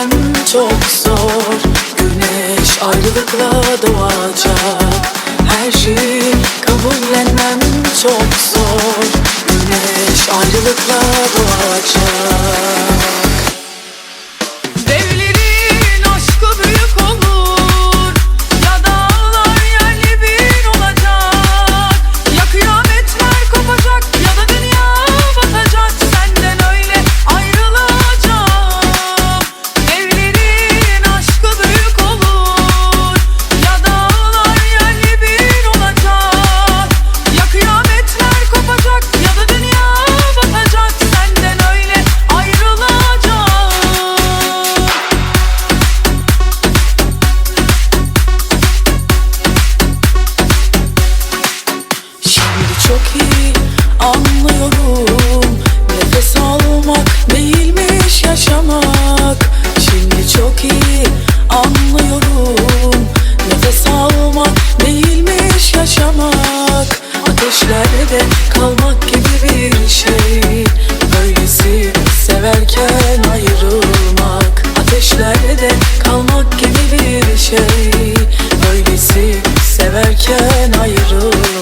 kabullenmem çok zor. Güneş ayrılıkla doğacak. Her şeyi kabullenmem çok zor. Güneş ayrılıkla doğacak çok iyi anlıyorum. Nefes almak değilmiş yaşamak. Şimdi çok iyi anlıyorum. Nefes almak değilmiş yaşamak. Ateşlerde kalmak gibi bir şey. Böylesi severken ayrılmak. Ateşlerde kalmak gibi bir şey. Böylesi severken ayrılmak.